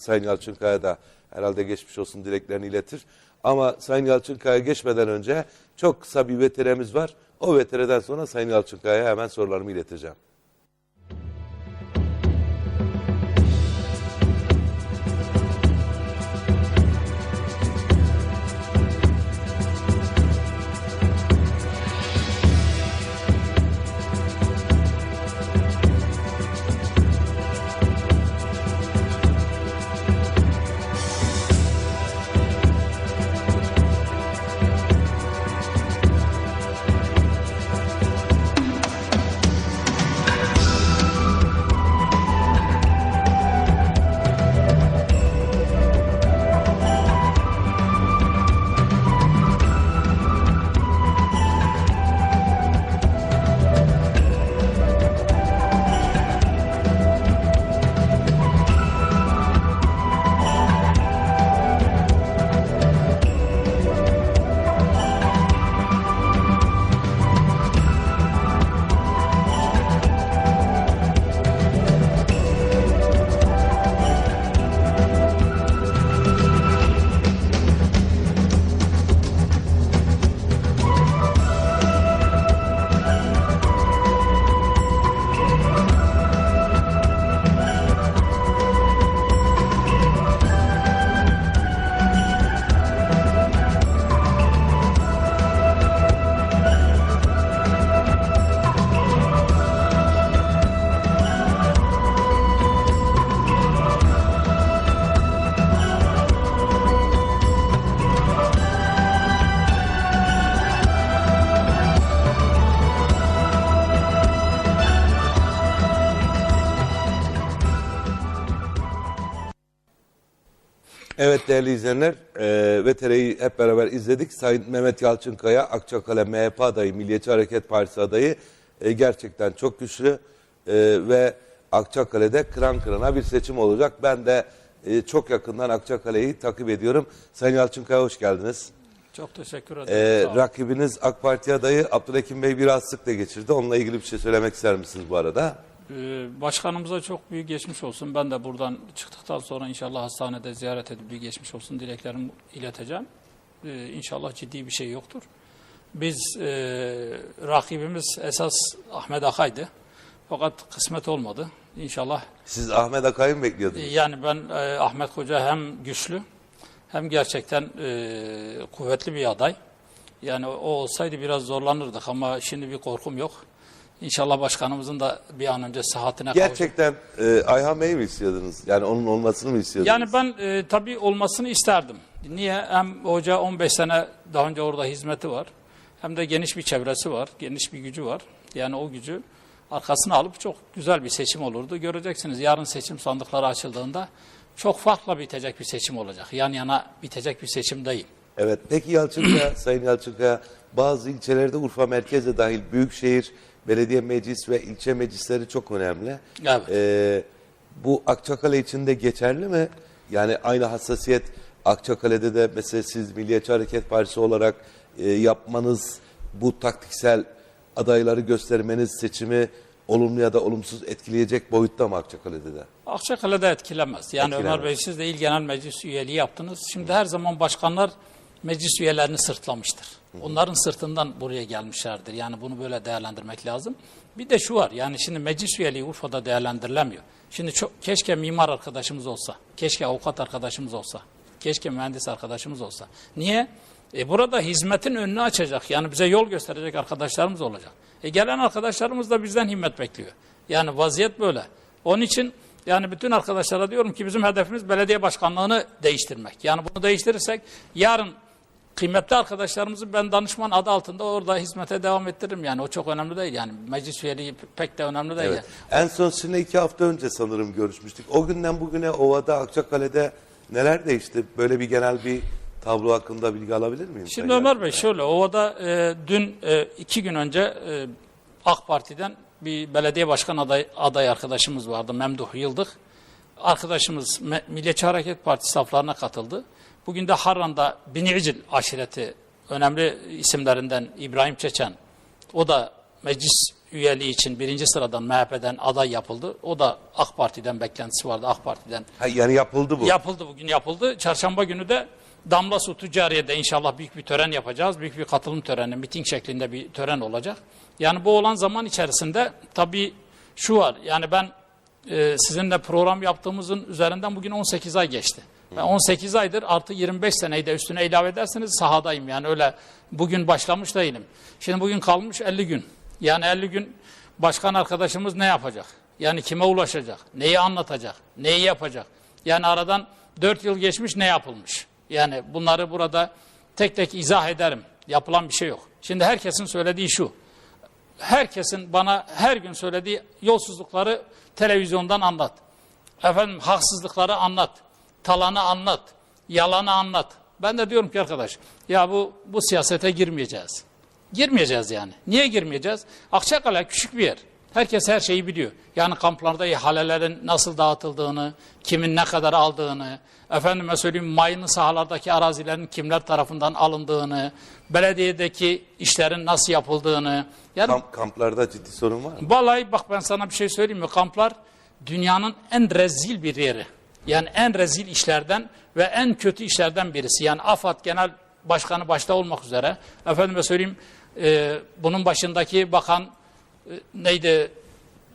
Sayın Yalçınkaya da herhalde geçmiş olsun dileklerini iletir. Ama Sayın Yalçınkaya geçmeden önce çok kısa bir veteremiz var. O vetereden sonra Sayın Yalçınkaya'ya hemen sorularımı ileteceğim. Evet değerli izleyenler, e, VTR'yi hep beraber izledik. Sayın Mehmet Yalçınkaya, Akçakale MHP adayı, Milliyetçi Hareket Partisi adayı e, gerçekten çok güçlü E, ve Akçakale'de kıran kırana bir seçim olacak. Ben de e, çok yakından Akçakale'yi takip ediyorum. Sayın Yalçınkaya hoş geldiniz. Çok teşekkür E, ederim. Olun. rakibiniz AK Parti adayı Abdülhakim Bey bir rahatsızlıkla geçirdi. Onunla ilgili bir şey söylemek ister misiniz bu arada? Ee, Başkanımıza çok büyük geçmiş olsun. Ben de buradan çıktıktan sonra inşallah hastanede ziyaret edip bir geçmiş olsun dileklerimi ileteceğim. Ee, İnşallah ciddi bir şey yoktur. Biz e, rakibimiz esas Ahmet Akay'dı. Fakat kısmet olmadı. İnşallah Siz Ahmet Akay'ı mı bekliyordunuz? yani ben e, Ahmet Koca hem güçlü hem gerçekten e, kuvvetli bir aday. Yani o olsaydı biraz zorlanırdık ama şimdi bir korkum yok. İnşallah başkanımızın da bir an önce sıhhatine kavuşur. Gerçekten e, Ayhan Bey'i mi istiyordunuz? Yani onun olmasını mı istiyordunuz? Yani ben e, tabii olmasını isterdim. Niye? Hem hoca 15 sene daha önce orada hizmeti var. Hem de geniş bir çevresi var. Geniş bir gücü var. Yani o gücü arkasına alıp çok güzel bir seçim olurdu. Göreceksiniz yarın seçim sandıkları açıldığında çok farklı bitecek bir seçim olacak. Yan yana bitecek bir seçim değil. Evet. Peki Yalçınkaya, Sayın Yalçınkaya bazı ilçelerde Urfa merkeze dahil büyükşehir belediye meclis ve ilçe meclisleri çok önemli. Evet. Ee, bu Akçakale için de geçerli mi? Yani aynı hassasiyet Akçakale'de de mesela siz Milliyetçi Hareket Partisi olarak e, yapmanız, bu taktiksel adayları göstermeniz seçimi olumlu ya da olumsuz etkileyecek boyutta mı Akçakale'de de? Akçakale'de etkilemez. Yani Etkilemez. Ömer Bey siz de il genel meclis üyeliği yaptınız. Şimdi her zaman başkanlar meclis üyelerini sırtlamıştır. Onların sırtından buraya gelmişlerdir. Yani bunu böyle değerlendirmek lazım. Bir de şu var. Yani şimdi meclis üyeliği Urfa'da değerlendirilemiyor. Şimdi çok keşke mimar arkadaşımız olsa, keşke avukat arkadaşımız olsa, keşke mühendis arkadaşımız olsa. Niye? E burada hizmetin önünü açacak. Yani bize yol gösterecek arkadaşlarımız olacak. E gelen arkadaşlarımız da bizden himmet bekliyor. Yani vaziyet böyle. Onun için yani bütün arkadaşlara diyorum ki bizim hedefimiz belediye başkanlığını değiştirmek. Yani bunu değiştirirsek yarın kıymetli arkadaşlarımızı ben danışman adı altında orada hizmete devam ettiririm. Yani o çok önemli değil. Yani meclis üyeliği pek de önemli değil. Evet. En son sizinle iki hafta önce sanırım görüşmüştük. O günden bugüne Ova'da, Akçakale'de neler değişti? Böyle bir genel bir tablo hakkında bilgi alabilir miyim? Şimdi Ömer Bey şöyle Ova'da e, dün e, iki gün önce e, AK Parti'den bir belediye başkan aday, aday arkadaşımız vardı Memduh Yıldık. Arkadaşımız Milliyetçi Hareket Partisi saflarına katıldı. Bugün de Harran'da Binicil aşireti önemli isimlerinden İbrahim Çeçen o da meclis üyeliği için birinci sıradan MHP'den aday yapıldı. O da AK Parti'den beklentisi vardı. AK Parti'den Ha, yani yapıldı bu. Yapıldı bugün yapıldı. Çarşamba günü de Damla Su Tüccariye'de inşallah büyük bir tören yapacağız. Büyük bir katılım töreni, miting şeklinde bir tören olacak. Yani bu olan zaman içerisinde tabii şu var. Yani ben e, sizinle program yaptığımızın üzerinden bugün 18 ay geçti. Ben 18 aydır artı 25 seneyi de üstüne ilave ederseniz sahadayım. Yani öyle bugün başlamış değilim. Şimdi bugün kalmış 50 gün. Yani 50 gün başkan arkadaşımız ne yapacak? Yani kime ulaşacak? Neyi anlatacak? Neyi yapacak? Yani aradan 4 yıl geçmiş ne yapılmış? Yani bunları burada tek tek izah ederim. Yapılan bir şey yok. Şimdi herkesin söylediği şu. Herkesin bana her gün söylediği yolsuzlukları televizyondan anlat. Efendim haksızlıkları anlat. Talanı anlat. Yalanı anlat. Ben de diyorum ki arkadaş ya bu bu siyasete girmeyeceğiz. Girmeyeceğiz yani. Niye girmeyeceğiz? Akçakale küçük bir yer. Herkes her şeyi biliyor. Yani kamplarda ihalelerin nasıl dağıtıldığını, kimin ne kadar aldığını, efendime söyleyeyim mayını sahalardaki arazilerin kimler tarafından alındığını, belediyedeki işlerin nasıl yapıldığını. Yani Kamp, kamplarda ciddi sorun var mı? Vallahi bak ben sana bir şey söyleyeyim mi? Kamplar dünyanın en rezil bir yeri. Yani en rezil işlerden ve en kötü işlerden birisi. Yani AFAD Genel Başkanı başta olmak üzere. Efendime söyleyeyim e, bunun başındaki bakan e, neydi?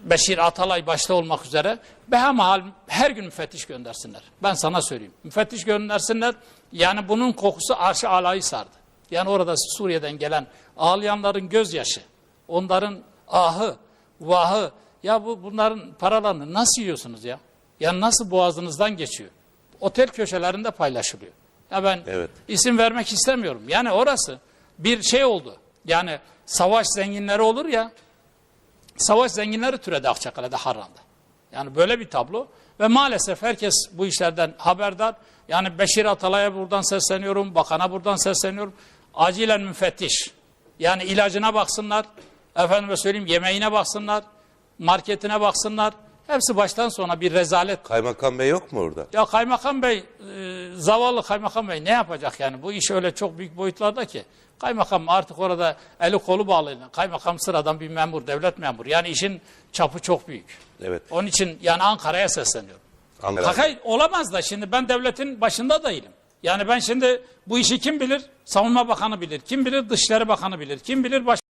Beşir Atalay başta olmak üzere behemahal her gün müfettiş göndersinler. Ben sana söyleyeyim. Müfettiş göndersinler. Yani bunun kokusu arşı alayı sardı. Yani orada Suriye'den gelen ağlayanların gözyaşı, onların ahı, vahı. Ya bu bunların paralarını nasıl yiyorsunuz ya? Ya nasıl boğazınızdan geçiyor? Otel köşelerinde paylaşılıyor. Ya ben Evet. isim vermek istemiyorum. Yani orası bir şey oldu. Yani savaş zenginleri olur ya. Savaş zenginleri türedi Akçakale'de Harran'da. Yani böyle bir tablo ve maalesef herkes bu işlerden haberdar. Yani Beşir Atalay'a buradan sesleniyorum, bakana buradan sesleniyorum. Acilen müfettiş. Yani ilacına baksınlar, efendime söyleyeyim yemeğine baksınlar, marketine baksınlar. Hepsi baştan sona bir rezalet. Kaymakam Bey yok mu orada? Ya kaymakam bey, e, zavallı kaymakam bey ne yapacak yani? Bu iş öyle çok büyük boyutlarda ki. Kaymakam artık orada eli kolu bağlı. Kaymakam sıradan bir memur, devlet memuru. Yani işin çapı çok büyük. Evet. Onun için yani Ankara'ya sesleniyorum. Ankara. Olamaz da şimdi ben devletin başında değilim. Yani ben şimdi bu işi kim bilir? Savunma Bakanı bilir. Kim bilir? Dışişleri Bakanı bilir. Kim bilir? Baş